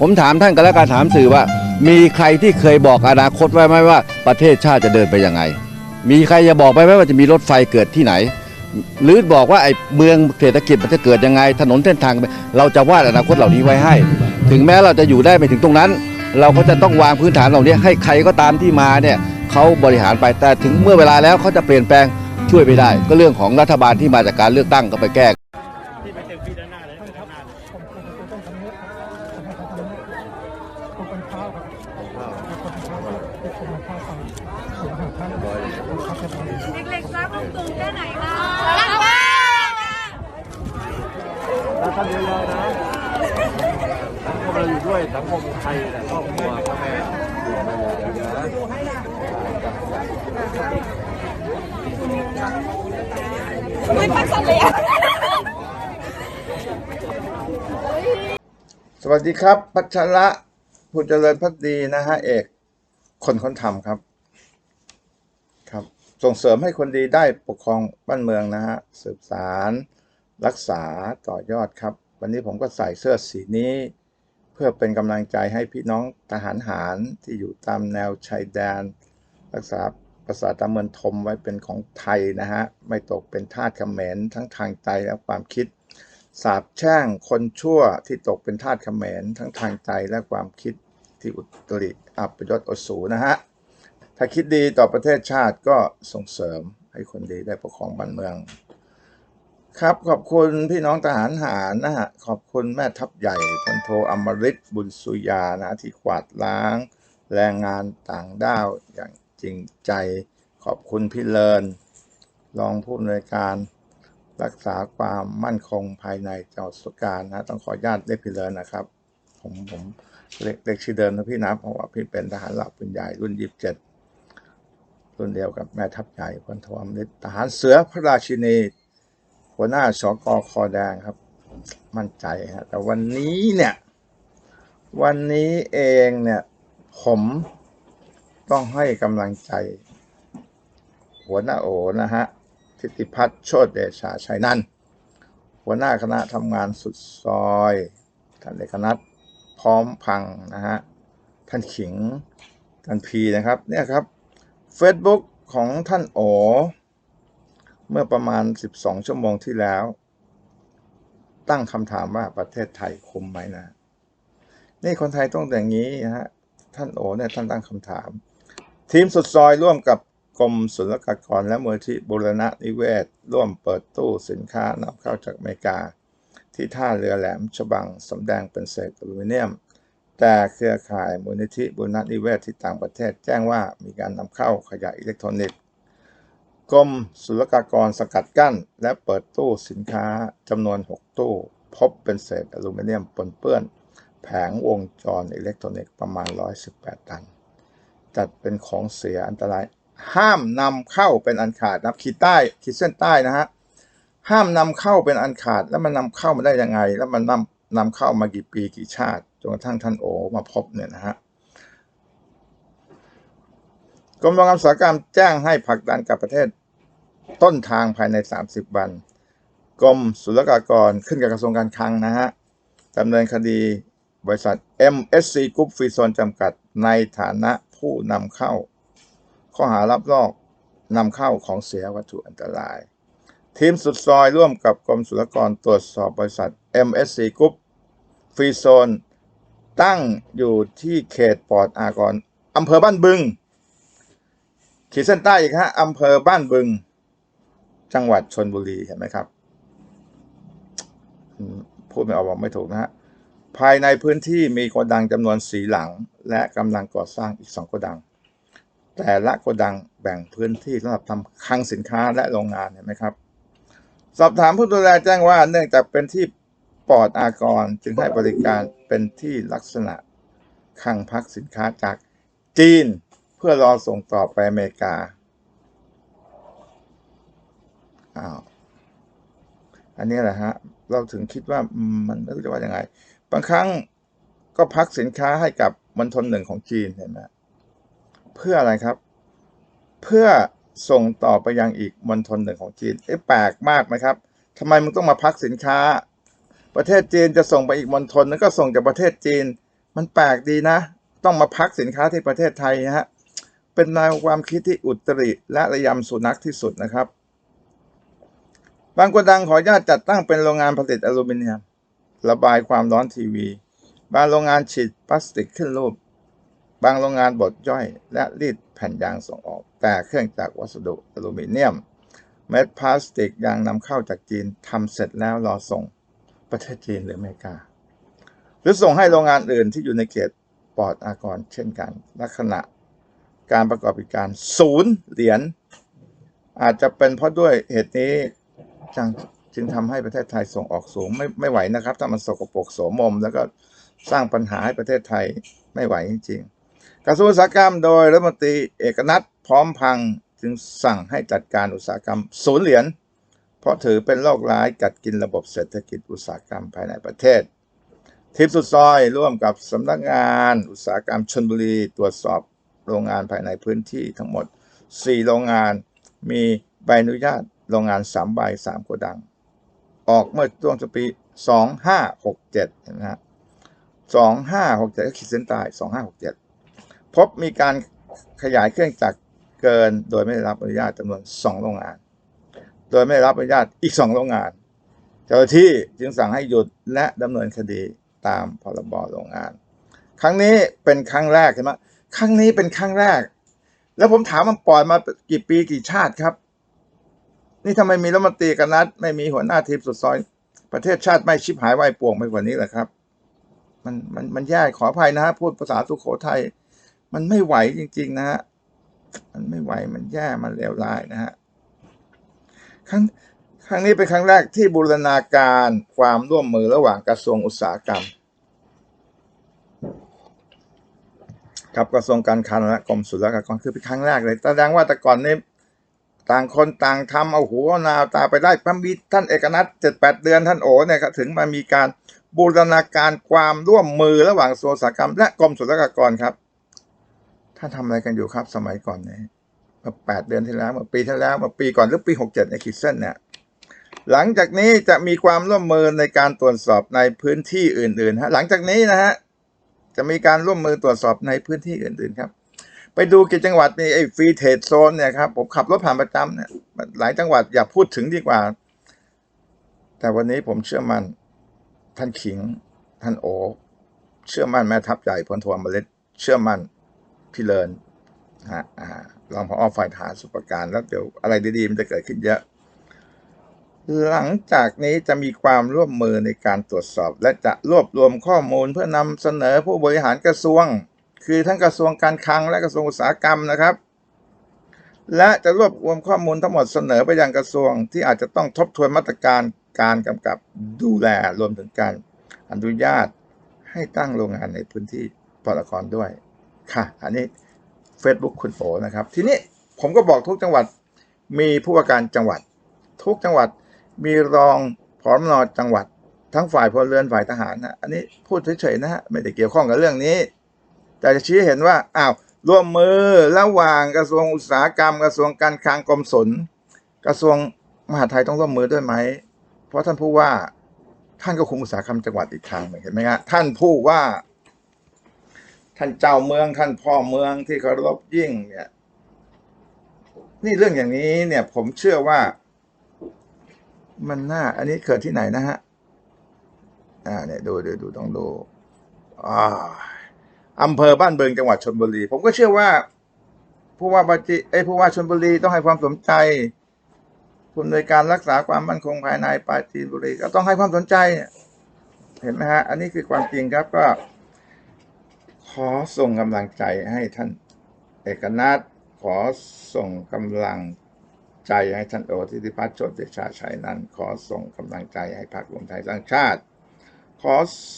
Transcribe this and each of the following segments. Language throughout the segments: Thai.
ผมถามท่านกันแล้วการถามสื่อว่า มีใครที่เคยบอกอนาคตไว้ไหมว่า ประเทศชาติจะเดินไปยังไง มีใครจะบอกไปไหมว่าจะมีรถไฟเกิดที่ไหน หรือบอกว่าไอ้เมืองเศรษฐกิจมันจะเกิดยังไง ถนนเส้นทาง เราจะวาดอนาคตเหล่านี้ไว้ให้ ถึงแม้เราจะอยู่ได้ไปถึงตรงนั้น เราก็จะต้องวางพื้นฐานเหล่านี้ให้ใครก็ตามที่มาเนี่ยเขาบริหารไปแต่ถึงเมื่อเวลาแล้วเขาจะเปลี่ยนแปลงช่วยไม่ได้ ก็เรื่องของรัฐบาลที่มาจากการเลือกตั้งก็ไปแก้ ที่ไปเต็มที่ด้านหน้าเลยด้านหน้าเลย ผมผมผมต้องทำเนี้ยผมต้องทำเนี้ยผมเป็นข้าวครับผมเป็นข้าวผมเป็นข้าวสั่งผมหาท่านผมข้าวจะทำ เด็กๆรักลุงตู่แค่ไหนคะรักมาก แล้ว ท่านเดียวๆนะสังคมเราอยู่ด้วยสังคมไทยแต่ครอบครัวพ่อแม่อยู่มาเลยเดี๋ยวนะไม่พักสันเลยสวัสดีครับ พัชระผู้เจริญพักดีนะฮะเอก คนคนทำครับครับ ส่งเสริมให้คนดีได้ปกครองบ้านเมืองนะฮะสืบสาร รักษาต่อยอดครับ วันนี้ผมก็ใส่เสื้อสีนี้ เพื่อเป็นกำลังใจให้พี่น้องทหารหารที่อยู่ตามแนวชายแดน รักษาภาษาตามเมืองทมไว้เป็นของไทยนะฮะ ไม่ตกเป็นทาสเขมรทั้งทางใจและความคิด สาบแช่งคนชั่วที่ตกเป็นทาสเขมรทั้งทางใจและความคิดที่อุตริอัปยศอสูรนะฮะ ถ้าคิดดีต่อประเทศชาติก็ส่งเสริมให้คนดีได้ปกครองบ้านเมือง ครับ ขอบคุณพี่น้องทหารหารนะฮะ ขอบคุณแม่ทัพใหญ่พลโทอมริตบุญสุยานะที่กวาดล้าง แรงงานต่างด้าวอย่างจริงใจ ขอบคุณพี่เลินรองผู้อำนวยการรักษาความมั่นคงภายในจังหวัดสุการนะ ต้องขออนุญาตเรียกพี่เลินนะครับ ผมผมเรียกเรียกชื่อเดิมนะพี่นะเพราะว่าพี่เป็นทหารหลักปืนใหญ่รุ่นยี่สิบเจ็ดรุ่นเดียวกับแม่ทัพใหญ่พลโทอมฤตทหารเสือพระราชินี หัวหน้าชกคอแดงครับ มั่นใจฮะแต่วันนี้เนี่ย วันนี้เองเนี่ย ผมต้องให้กำลังใจ หัวหน้าโอนะฮะทิติพัฒน์โชติเดชาชัยนันหัวหน้าคณะทำงานสุดซอยท่านเอกนัทพร้อมพังนะฮะท่านขิงท่านพีนะครับเนี่ยครับ Facebook ของท่านโอ เมื่อประมาณ 12 ชั่วโมงที่แล้ว ตั้งคำถามว่าประเทศไทยคุมไหมนะ นี่คนไทยต้องอย่างนี้นะฮะ ท่านโอเนี่ยท่านตั้งคำถาม ทีมสุดซอยร่วมกับกรมศุลกากรและมูลที่บุรณะนิเวศ ร่วมเปิดตู้สินค้านำเข้าจากอเมริกา ที่ท่าเรือแหลมฉบังสำแดงเป็นเศษอลูมิเนียม แต่เครือข่ายมูลนิธิบุรณะนิเวศที่ต่างประเทศแจ้งว่ามีการนำเข้าขยะอิเล็กทรอนิกส์ กรมศุลกากรสกัดกั้น และเปิดตู้สินค้าจำนวน 6 ตู้ พบเป็นเศษอลูมิเนียมปนเปื้อน แผงวงจรอิเล็กทรอนิกส์ประมาณ 118 ตัน จัดเป็นของเสียอันตราย ห้ามนำเข้าเป็นอันขาดนับขีดใต้ขีดเส้นใต้นะฮะ ห้ามนำเข้าเป็นอันขาดแล้วมันนำเข้ามาได้ยังไง แล้วมันนำนำเข้ามากี่ปีกี่ชาติจนกระทั่งท่านโอมาพบเนี่ยนะฮะกรมโรงงานอุตสาหกรรมแจ้งให้ผลักดันกับประเทศ ต้นทางภายใน 30 วัน กรมศุลกากรขึ้นกับกระทรวงการคลังนะฮะดำเนินคดีบริษัท MSC Group ฟรีโซนจำกัดในฐานะผู้นำเข้า ข้อหารับลอกนำเข้าของเสียวัตถุอันตราย ทีมสุดซอยร่วมกับกรมศุลกากรตรวจสอบบริษัท MSC Group ฟรีโซนตั้งอยู่ที่เขตปอดอากรอำเภอบ้านบึงขีดเส้นใต้อีกฮะอำเภอบ้านบึง จังหวัดชนบุรีเห็นไหมครับพูดไม่ออกบอกไม่ถูกนะฮะภายในพื้นที่มีโกดังจำนวนสีหลัง และกำลังก่อสร้างอีกสองโกดัง แต่ละโกดังแบ่งพื้นที่สำหรับทำคลังสินค้าและโรงงานเห็นไหมครับ สอบถามผู้ดูแลแจ้งว่าเนื่องจากเป็นที่ปลอดอากรจึงให้บริการเป็นที่ลักษณะคลังพักสินค้าจากจีน เพื่อรอส่งต่อไปอเมริกา อ้าวอันนี้แหละฮะ เราถึงคิดว่ามันไม่รู้จะว่ายังไง บางครั้งก็พักสินค้าให้กับมณฑลหนึ่งของจีนเห็นไหมเพื่ออะไรครับ เพื่อส่งต่อไปยังอีกมณฑลหนึ่งของจีนเอ๊ะแปลกมากไหมครับทำไมมึงต้องมาพักสินค้า ประเทศจีนจะส่งไปอีกมณฑลนึงก็ส่งจากประเทศจีน มันแปลกดีนะ ต้องมาพักสินค้าที่ประเทศไทยนะฮะเป็นแนวความคิดที่อุตริและระยำสุนัขที่สุดนะครับ บางโกดังขออนุญาตจัดตั้งเป็นโรงงานผลิตอลูมิเนียม ระบายความร้อนทีวี บางโรงงานฉีดพลาสติกขึ้นรูป บางโรงงานบดย่อย และรีดแผ่นยางส่งออก แต่เครื่องจากรวัสดุอลูมิเนียม เม็ดพลาสติกยางนำเข้าจากจีนทำเสร็จแล้วรอส่งประเทศจีนหรืออเมริกา หรือส่งให้โรงงานอื่นที่อยู่ในเขตปลอดอากรเช่นกัน ลักษณะการประกอบกิจการศูนย์เหรียญอาจจะเป็นเพราะด้วยเหตุนี้ จังจึงทำให้ประเทศไทยส่งออกสูงไม่ไม่ไหวนะครับ ถ้ามันสกปรกโสมม แล้วก็สร้างปัญหาให้ประเทศไทยไม่ไหวจริงๆกระทรวงอุตสาหกรรมโดยรัฐมนตรีเอกนัทพร้อมพังจึงสั่งให้จัดการอุตสาหกรรมศูนย์เหรียญเพราะถือเป็นโรคร้ายกัดกินระบบเศรษฐกิจอุตสาหกรรมภายในประเทศทิพย์สุดซอยร่วมกับสำนักงานอุตสาหกรรมชนบุรีตรวจสอบโรงงานภายในพื้นที่ทั้งหมด 4 โรงงานมีใบอนุญาต โรงงาน3ใบ3โกดัง ออกเมื่อช่วงปี2567เห็นไหมฮะ2567ก็ขีดเส้นใต้2567พบมีการขยายเครื่องจักรเกินโดยไม่ได้รับอนุญาตจำนวน2โรงงาน โดยไม่ได้รับอนุญาตอีก2โรงงาน เจ้าหน้าที่จึงสั่งให้หยุดและดำเนินคดีตามพรบโรงงาน ครั้งนี้เป็นครั้งแรกใช่ไหมครั้งนี้เป็นครั้งแรก แล้วผมถามมันปล่อยมากี่ปีกี่ชาติครับ นี่ทำไมมีรัฐมนตรีกันนัดไม่มีหัวหน้าทีมสุดซอย ประเทศชาติไม่ชิบหายวายป่วงไปกว่านี้แหละครับ มันมันมันแย่ขออภัยนะฮะพูดภาษาสุโขทัยมันไม่ไหวจริง ๆ นะฮะมันไม่ไหวมันแย่มันเลวร้ายนะฮะครั้งครั้งนี้เป็นครั้งแรกที่บูรณาการความร่วมมือระหว่างกระทรวงอุตสาหกรรมกับกระทรวงการคลังและกรมศุลกากรคือเป็นครั้งแรกเลยแสดงว่าแต่ก่อนนี้ ต่างคนต่างทำเอาหัวเอานาวตาไปได้พระมีท่านเอกนัทเจ็ดแปดเดือนท่านโอเนี่ยถึงมามีการบูรณาการความร่วมมือระหว่างกระทรวงอุตสาหกรรม และกรมศุลกากรครับ ท่านทำอะไรกันอยู่ครับสมัยก่อนเนี่ยเมื่อแปดเดือนที่แล้วเมื่อปีที่แล้วเมื่อปีก่อนหรือปีหกเจ็ดในขีดเส้นเนี่ยหลังจากนี้จะมีความร่วมมือในการตรวจสอบในพื้นที่อื่นๆฮะหลังจากนี้นะฮะจะมีการร่วมมือตรวจสอบในพื้นที่อื่นๆครับ ไปดูกี่จังหวัดนี่ไอ้ฟรีเทรดโซนเนี่ยครับผมขับรถผ่านประจำเนี่ยหลายจังหวัดอย่าพูดถึงดีกว่า แต่วันนี้ผมเชื่อมั่นท่านขิง ท่านโอ เชื่อมั่นแม่ทัพใหญ่พลโทอมฤตเชื่อมั่นพี่เลินฮะอ่ารองผอฝ่ายทหารสุปการแล้วเดี๋ยวอะไรดีๆมันจะเกิดขึ้นเยอะ หลังจากนี้จะมีความร่วมมือในการตรวจสอบ และจะรวบรวมข้อมูลเพื่อนำเสนอผู้บริหารกระทรวง คือทั้งกระทรวงการคลังและกระทรวงอุตสาหกรรมนะครับ และจะรวบรวมข้อมูลทั้งหมดเสนอไปยังกระทรวงที่อาจจะต้องทบทวนมาตรการการกำกับดูแลรวมถึงการอนุญาตให้ตั้งโรงงานในพื้นที่ปตทด้วยค่ะ อันนี้ Facebook คุณโอนะครับ ทีนี้ผมก็บอกทุกจังหวัดมีผู้ว่าการจังหวัด ทุกจังหวัดมีรองผอมนจังหวัด ทั้งฝ่ายพลเรือนฝ่ายทหารนะอันนี้พูดเฉยๆนะฮะไม่ได้เกี่ยวข้องกับเรื่องนี้ แต่จะชี้เห็นว่าอ้าวร่วมมือระหว่างกระทรวงอุตสาหกรรม กระทรวงการคลังกรมศุลกระทรวงมหาดไทยต้องร่วมมือด้วยไหม เพราะท่านผู้ว่า ท่านก็คุมอุตสาหกรรมจังหวัดอีกทางหนึ่งเห็นไหมฮะท่านผู้ว่า ท่านเจ้าเมืองท่านพ่อเมืองที่เคารพยิ่ง เนี่ย นี่เรื่องอย่างนี้เนี่ย ผมเชื่อว่า มันน่า อันนี้เกิดที่ไหนนะฮะ อ่า เนี่ย ดูดูดูต้องดูอ่า อำเภอบ้านเบิงจังหวัดชลบุรี ผมก็เชื่อว่า ผู้ว่าปาจิเอ้ผู้ว่าชลบุรีต้องให้ความสนใจผู้อำนวยการรักษาความมั่นคงภายในปราจีนบุรีก็ต้องให้ความสนใจ เห็นไหมฮะ อันนี้คือความจริงครับก็ ขอส่งกำลังใจให้ท่าน เอกนัทขอส่งกำลังใจให้ท่านโอทิติพัฒน์โชติเดชาชัยนั้น ขอส่งกำลังใจให้พรรครวมไทยสร้างชาติ ขอ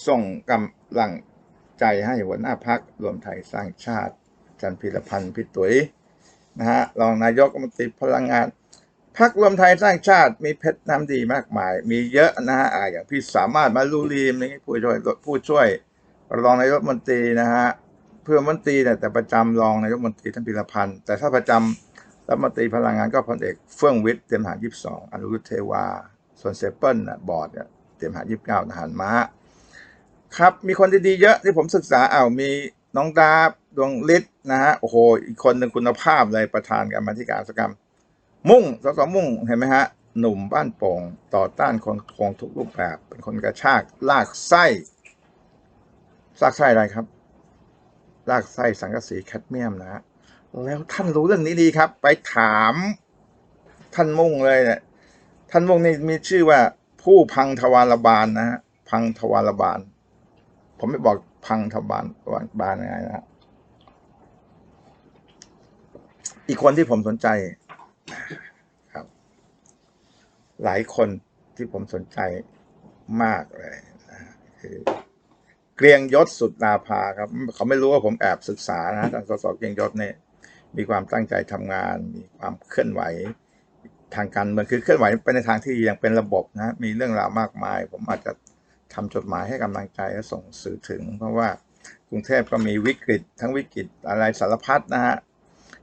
ส่งกำลัง ใจให้หัวหน้าพักรวมไทยสร้างชาติ จันพิรพันธ์พิตุยนะฮะรองนายกรัฐมนตรีพลังงานพักรวมไทยสร้างชาติมีเพชรน้ำดีมากมาย มีเยอะนะฮะอ่าอย่างพี่สามารถมาลูรีมนี่ผู้ช่วยผู้ช่วยรองนายกรัฐมนตรีนะฮะเพื่อมนตรีเนี่ยแต่ประจำรองนายกรัฐมนตรีท่านพิรพันธ์แต่ถ้าประจำรัฐมนตรีพลังงานก็พลเอกเฟื่องวิทย์เตรียมหารยี่สิบสองอนุรุทธเทวาส่วนเซเปิลบอร์ดเนี่ยเตรียมหารยี่สิบเก้าทหารม้า ครับ มีคนดีๆเยอะที่ผมศึกษาอ้าวมีน้องดาบดวงฤทธิ์นะฮะโอ้โหอีกคนหนึ่งคุณภาพเลยประธานกรรมธิการสกรรม มุ่งสสมุ่งเห็นไหมฮะ หนุ่มบ้านโป่งต่อต้านคนโกงทุกรูปแบบ เป็นคนกระชากลากไส้ลากไส้อะไรครับ ลากไส้สังกะสีแคดเมียมนะฮะแล้วท่านรู้เรื่องนี้ดีครับ ไปถามท่านมุ่งเลยเนี่ยท่านมุ่งนี่มีชื่อว่าผู้พังทวารบาลนะฮะพังทวารบาล ผมไม่บอกพังทวารบาลยังไงนะฮะอีกคนที่ผมสนใจครับ หลายคนที่ผมสนใจมากเลยนะฮะคือเกรียงยศสุดนาภาครับ เขาไม่รู้ว่าผมแอบศึกษานะท่านสสเกรียงยศเนี่ยมีความตั้งใจทำงาน มีความเคลื่อนไหวทางการเมืองคือเคลื่อนไหวไปในทางที่ยังเป็นระบบนะ มีเรื่องราวมากมาย ผมอาจจะ ทำจดหมายให้กำลังใจและส่งสื่อถึง เพราะว่ากรุงเทพก็มีวิกฤต ทั้งวิกฤตอะไรสารพัดนะฮะ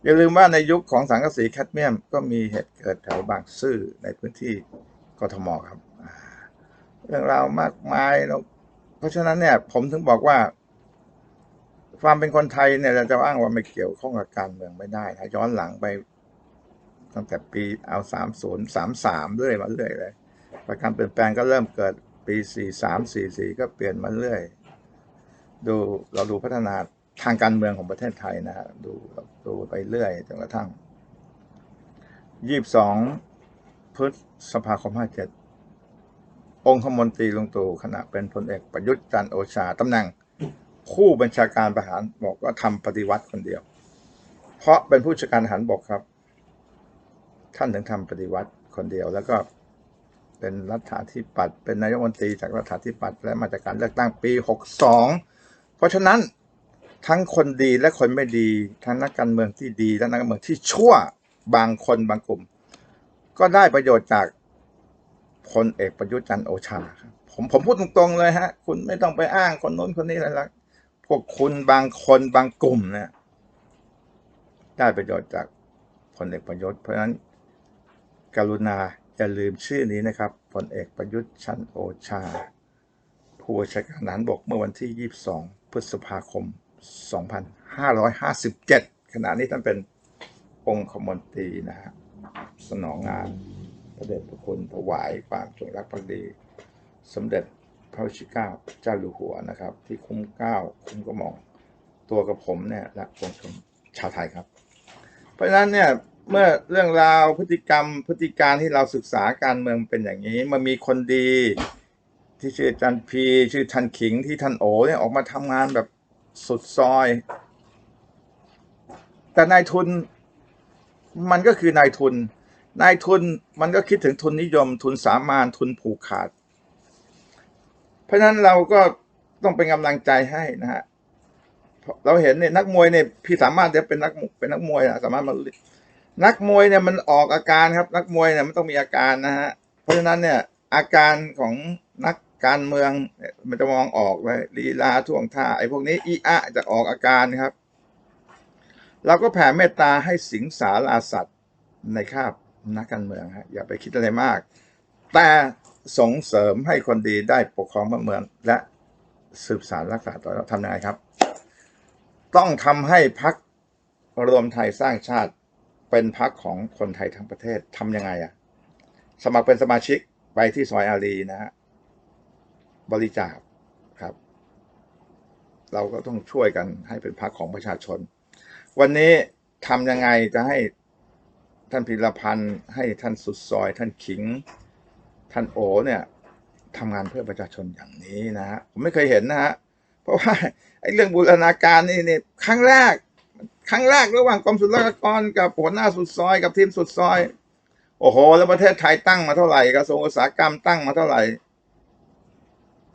อย่าลืมว่าในยุคของสังกะสีแคดเมียม ก็มีเหตุเกิดแถวบางซื่อในพื้นที่กทมครับเรื่องราวมากมายแล้วเพราะฉะนั้นเนี่ย ผมถึงบอกว่า ความเป็นคนไทยเนี่ยเราจะอ้างว่าไม่เกี่ยวข้องกับการเมืองไม่ได้ถ้าย้อนหลังไปตั้งแต่ปีเอาสามศูนย์สามสามเรื่อยมาเรื่อยเลย ประการเปลี่ยนแปลงก็เริ่มเกิด ปีสี่สามสี่สี่ก็เปลี่ยนมาเรื่อย ดูเราดูพัฒนาทางการเมืองของประเทศไทยนะดูดูไปเรื่อยจนกระทั่งยี่สิบสองพฤษภาคมห้าเจ็ดองคมนตรีลงตู่ขณะเป็นพลเอกประยุทธ์จันโอชาตำแหน่งผู้บัญชาการทหารบอกว่าทำปฏิวัติคนเดียว เพราะเป็นผู้จัดการทหารบอกครับ ท่านถึงทำปฏิวัติคนเดียวแล้วก็ เป็นรัฐาธิปัตย์เป็นนายกรัฐมนตรีจากรัฐาธิปัตย์และมาจากการเลือกตั้งปี 62 เพราะฉะนั้นทั้งคนดีและคนไม่ดี ทั้งนักการเมืองที่ดี และนักการเมืองที่ชั่วบางคนบางกลุ่ม ก็ได้ประโยชน์จากพลเอกประยุทธ์จันทร์โอชาผมผมพูดตรงๆเลยฮะ คุณไม่ต้องไปอ้างคนโน้นคนนี้อะไรละพวกคุณบางคนบางกลุ่มเนี่ยได้ประโยชน์จากพลเอกประยุทธ์เพราะฉะนั้นกรุณา อย่าลืมชื่อนี้นะครับพลเอกประยุทธ์ชันโอชา ผู้บัญชาการทหารบกเมื่อวันที่ 22 พฤษภาคม 2557 ขณะนี้ท่านเป็นองคมนตรีนะฮะสนองงานพระเดชพระคุณถวายความจงรักภักดี สมเด็จพระวชิก้าเจ้าอยู่หัวนะครับ ที่คุ้มเก้าคุ้มกระหม่อมตัวกับผมเนี่ยและปวงชนชาวไทยครับ เพราะฉะนั้นเนี่ย เมื่อเรื่องราวพฤติกรรม พฤติการที่เราศึกษาการเมืองเป็นอย่างนี้ มันมีคนดี ที่ชื่อจันพีชื่อทันขิงที่ท่านโอเนี่ยออกมาทำงานแบบสุดซอย แต่นายทุนมันก็คือนายทุน นายทุนมันก็คิดถึงทุนนิยม ทุนสามานทุนผูกขาด เพราะนั้นเราก็ต้องเป็นกำลังใจให้นะฮะเราเห็นเนี่ยนักมวยเนี่ยพี่สามารถจะเป็นนักเป็นนักมวยนะสามารถมา นักมวยเนี่ยมันออกอาการครับ นักมวยเนี่ยมันต้องมีอาการนะฮะเพราะฉะนั้นเนี่ยอาการของนักการเมืองมันจะมองออกเลยลีลาท่วงท่าไอ้พวกนี้อีอะจะออกอาการครับเราก็แผ่เมตตาให้สิงสาราสัตว์ในคาบนักการเมืองฮะอย่าไปคิดอะไรมาก แต่ส่งเสริมให้คนดีได้ปกครองบ้านเมือง และสืบสารรักษาต่อเราทำยังไงครับ ต้องทำให้พักรวมไทยสร้างชาติ เป็นพักของคนไทยทั้งประเทศทำยังไงอะสมัครเป็นสมาชิกไปที่ซอยอารีนะฮะบริจาคครับ เราก็ต้องช่วยกันให้เป็นพักของประชาชน วันนี้ทำยังไงจะให้ท่านพิรพันธ์ให้ท่านสุดซอย ท่านขิง ท่านโอเนี่ยทำงานเพื่อประชาชนอย่างนี้นะฮะผมไม่เคยเห็นนะฮะเพราะว่าไอ้เรื่องบูรณาการนี่นี่ครั้งแรก ครั้งแรกระหว่างกรมศุลกากรกับหัวหน้าสุดซอยกับทีมสุดซอย โอ้โห แล้วประเทศไทยตั้งมาเท่าไหร่กระทรวงอุตสาหกรรมตั้งมาเท่าไหร่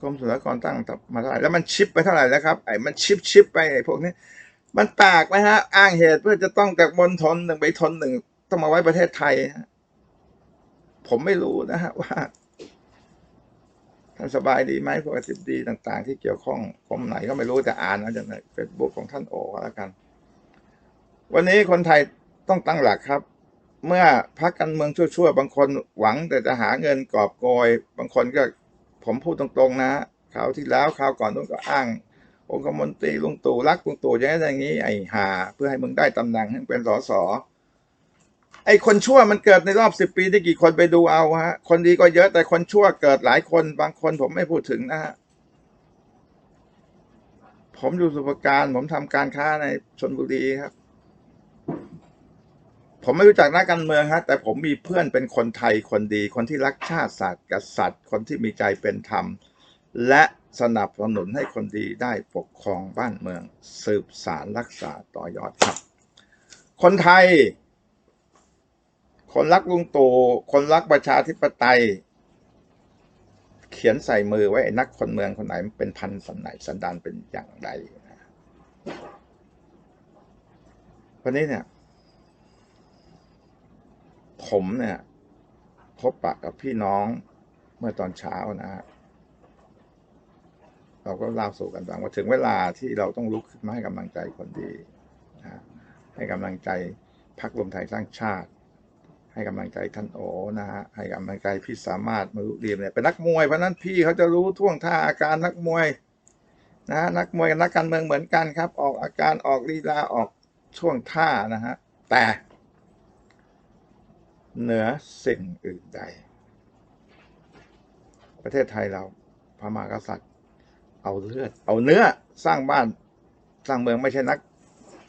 กรมศุลกากรตั้งมาเท่าไหร่แล้วมันชิปไปเท่าไหร่แล้วครับไอ้มันชิปชิปไปไอ้พวกนี้มันแปลกไหมฮะ อ้างเหตุเพื่อจะต้องจากมณฑลหนึ่งไปทนหนึ่งต้องมาไว้ประเทศไทย ผมไม่รู้นะฮะว่าท่านสบายดีไหมพวกอธิบดีต่าง ๆ ที่เกี่ยวข้องผมไหนก็ไม่รู้แต่อ่านมาจากในเฟซบุ๊กของท่านโอก็แล้วกัน วันนี้คนไทยต้องตั้งหลักครับ เมื่อพักการเมืองชั่วๆ บางคนหวังแต่จะหาเงินกอบโกย บางคนก็ผมพูดตรงๆนะคราวที่แล้วคราวก่อนต้องก็อ้าง องคมนตรีลุงตู่รักลุงตู่อย่างนั้อย่างนี้ ไอ้หา เพื่อให้มึงได้ตำแหน่งให้เป็นสสไอ้คนชั่วมันเกิดในรอบสิบปีที่กี่คนไปดูเอาฮะ คนดีก็เยอะแต่คนชั่วเกิดหลายคน บางคนผมไม่พูดถึงนะฮะผมอยู่สุปการ ผมทำการค้าในชนบุรีครับ ผมไม่รู้จักนักการเมืองฮะแต่ผมมีเพื่อนเป็นคนไทยคนดี คนที่รักชาติศาสตร์กษัตริย์ คนที่มีใจเป็นธรรม และสนับสนุนให้คนดีได้ปกครองบ้านเมือง สืบสารรักษาต่อยอดครับ คนไทย คนรักลุงตู่คนรักประชาธิปไตย เขียนใส่มือไว้นักคนเมืองคนไหนมันเป็นพันสันไหนสันดานเป็นอย่างไรนะวันนี้เนี่ย ผมเนี่ย พบปะกับพี่น้องเมื่อตอนเช้านะฮะเราก็เล่าสู่กันฟังว่าถึงเวลาที่เราต้องลุกขึ้นมาให้กำลังใจคนดีนะฮะให้กำลังใจพรรครวมไทยสร้างชาติ ให้กำลังใจท่านโอนะฮะให้กำลังใจพี่สามารถมารุเรียมเนี่ยเป็นนักมวยเพราะฉะนั้นพี่เขาจะรู้ท่วงท่าอาการนักมวยนะฮะนักมวยกับนักการเมืองเหมือนกันครับ ออกอาการออกลีลาออกช่วงท่านะฮะแต่ เหนือสิ่งอื่นใด ประเทศไทยเราพระมหากษัตริย์ เอาเลือด เอาเนื้อสร้างบ้านสร้างเมืองไม่ใช่นัก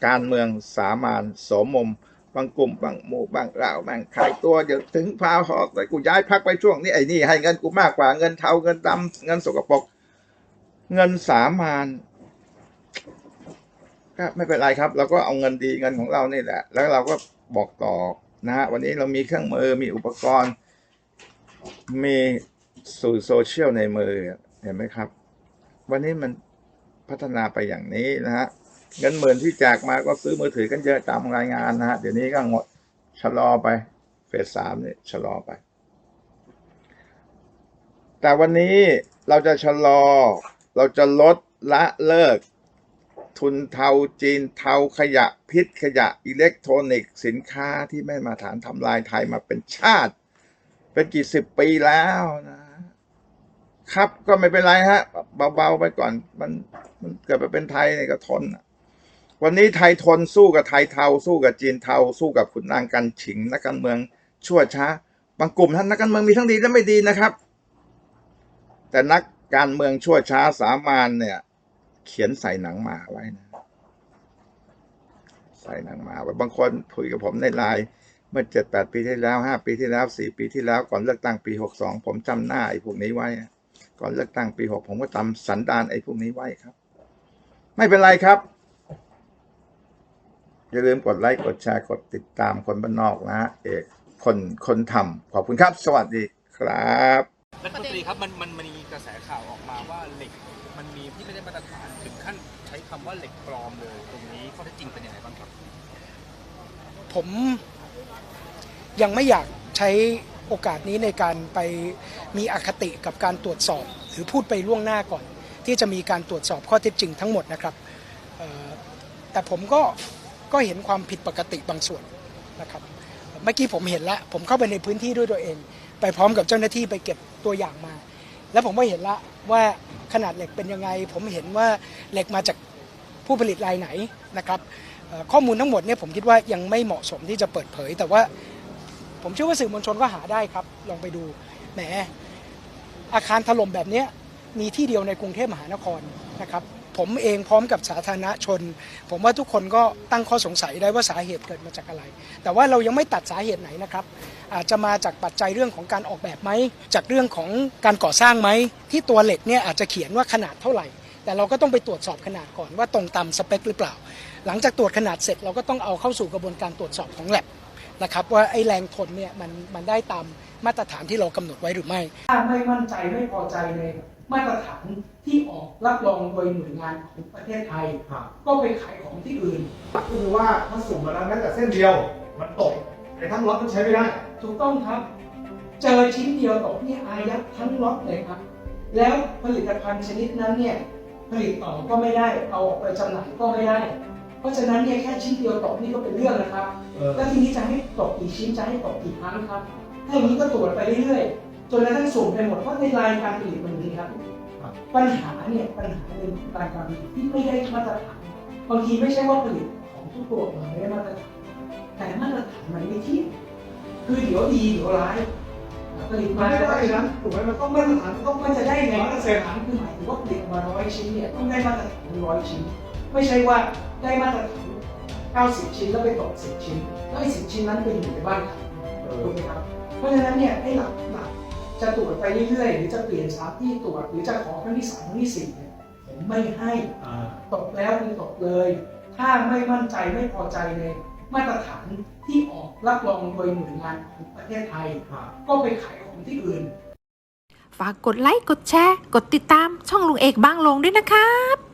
การเมืองสามานสมมมบางกลุ่มบางหมู่บางเราบางขายตัวเดี๋ยวถึงพาหอกแต่กูย้ายพักไปช่วงนี้ไอ้นี่ให้เงินกูมากกว่าเงินเทาเงินดำเงินสกปรกเงินสามานก็ไม่เป็นไรครับ เราก็เอาเงินดีเงินของเรานี่แหละ แล้วเราก็บอกต่อ นะฮะวันนี้เรามีเครื่องมือมีอุปกรณ์ มีสื่อโซเชียลในมือเห็นไหมครับ วันนี้มันพัฒนาไปอย่างนี้นะฮะเงินหมื่นที่แจกมาก็ซื้อมือถือกันเยอะตามรายงานนะฮะเดี๋ยวนี้ก็งดชะลอไปเฟสสามเนี่ยชะลอไป แต่วันนี้เราจะชะลอ เราจะลดละเลิก ทุนเทาจีนเทาขยะพิษขยะอิเล็กทรอนิกส์สินค้าที่ไม่มาฐานทำลายไทยมาเป็นชาติ เป็นกี่สิบปีแล้วนะครับก็ไม่เป็นไรฮะเบาๆไปก่อนมันมันเกิดมาเป็นไทยเนี่ยก็ทนวันนี้ไทยทนสู้กับไทยเทาสู้กับจีนเทาสู้กับขุนนางกันฉิงนักการเมืองชั่วช้าบางกลุ่มท่านนักการเมืองมีทั้งดีและไม่ดีนะครับ แต่นักการเมืองชั่วช้าสามานเนี่ย ขียนใส่หนังหมาไว้นะ ใส่หนังหมาไว้บางคนคุยกับผมในไลน์เมื่อเจ็ดแปดปีที่แล้วห้าปีที่แล้วสี่ปีที่แล้วก่อนเลือกตั้งปีหกสองผมจำหน้าไอ้พวกนี้ไว้ ก่อนเลือกตั้งปีหกผมก็จำสันดานไอ้พวกนี้ไว้ครับ ไม่เป็นไรครับ อย่าลืมกดไลค์กดแชร์กดติดตามคนบ้านนอกนะเอกคนคนทำขอบคุณครับ สวัสดีครับ รัฐมนตรีครับมันมันมันมีกระแสข่าวออกมาว่าเหล็ก มันมีที่ไม่ได้มาตรฐานถึงขั้นใช้คำว่าเหล็กปลอมเลยตรงนี้ข้อเท็จจริงเป็นยังไงบ้างครับ ผมยังไม่อยากใช้โอกาสนี้ในการไปมีอคติกับการตรวจสอบ หรือพูดไปล่วงหน้าก่อน ที่จะมีการตรวจสอบข้อเท็จจริงทั้งหมดนะครับเอ่อแต่ผมก็ก็เห็นความผิดปกติบางส่วนนะครับ เมื่อกี้ผมเห็นแล้ว ผมเข้าไปในพื้นที่ด้วยตัวเอง ไปพร้อมกับเจ้าหน้าที่ไปเก็บ ตัวอย่างมา แล้วผมก็เห็นละว่าขนาดเหล็กเป็นยังไง ผมเห็นว่าเหล็กมาจากผู้ผลิตรายไหนนะครับข้อมูลทั้งหมดเนี่ยผมคิดว่ายังไม่เหมาะสมที่จะเปิดเผย แต่ว่าผมเชื่อว่าสื่อมวลชนก็หาได้ครับ ลองไปดูแหมอาคารถล่มแบบนี้มีที่เดียวในกรุงเทพมหานครนะครับ ผมเองพร้อมกับสาธารณชน ผมว่าทุกคนก็ตั้งข้อสงสัยได้ว่าสาเหตุเกิดมาจากอะไร แต่ว่าเรายังไม่ตัดสาเหตุไหนนะครับ อาจจะมาจากปัจจัยเรื่องของการออกแบบไหม จากเรื่องของการก่อสร้างไหม ที่ตัวเหล็กเนี่ยอาจจะเขียนว่าขนาดเท่าไหร่ แต่เราก็ต้องไปตรวจสอบขนาดก่อนว่าตรงตามสเปคหรือเปล่า หลังจากตรวจขนาดเสร็จเราก็ต้องเอาเข้าสู่กระบวนการตรวจสอบของแลบนะครับว่าไอ้แรงทนเนี่ยมันมันได้ตามมาตรฐานที่เรากำหนดไว้หรือไม่ ถ้าไม่มั่นใจไม่พอใจในมาตรฐานที่ รับรองโดยหน่วยงานของประเทศไทยก็ไปขายของที่อื่น ก็คือว่าถ้าสุ่มมาแล้วแม้แต่เส้นเดียว มันตกไอ้ทั้งล็อตมันใช้ไม่ได้ถูกต้องครับ เจอชิ้นเดียวตกนี่อายัดทั้งล็อตเลยครับ แล้วผลิตภัณฑ์ชนิดนั้นเนี่ยผลิตต่อก็ไม่ได้เอาออกไปจำหน่ายก็ไม่ได้ เพราะฉะนั้นเนี่ยแค่ชิ้นเดียวตกนี่ก็เป็นเรื่องนะครับ เออแล้วทีนี้จะให้ตกกี่ชิ้นจะให้ตกกี่ครั้งครับถ้าอย่างนี้ก็ตรวจไปเรื่อยๆจนกระทั่งสุ่มไปหมดเพราะในรายการผลิตมันมีครับ ปัญหาเนี่ยปัญหาหนึ่องการการผลิตที่ไม่ได้มาตรฐานบางทีไม่ใช่ว่าผลิตของทุกตัวออกมาไม่ได้มาตรฐานแต่มาตรฐานมันไม่เที่ยงคือเดี๋ยวดีเดี๋ยวร้ายผลิตมาไม่แล้วได้ก็นะถูกไหมมันต้องมาตรฐานมันต้องมันจะได้ไงมาตรฐานคือหมายถึงว่าผลิตมาร้อยชิ้นเนี่ยต้องได้มาตรฐานร้อยชิ้น ไม่ใช่ว่าได้มาตรฐาน90ชิ้นแล้วไปตก10ชิ้นแล้วไอ้10ชิ้นนั้นไปอยู่ในบ้านขาถูกไหมครับเพราะฉะนั้นเนี่ยไอ้หลักหลัก จะตรวจไปเรื่อยๆ หรือจะเปลี่ยนสถานที่ตรวจ หรือจะขอครั้งที่สามครั้งที่สี่เนี่ยผมไม่ให้อ่าตกแล้วคือตกเลย ถ้าไม่มั่นใจไม่พอใจในมาตรฐานที่ออกรับรองโดยหน่วยงานของประเทศไทย ก็ไปขายของที่อื่น ฝากกดไลค์กดแชร์ กดติดตามช่องลุงเอกบางลงด้วยนะครับ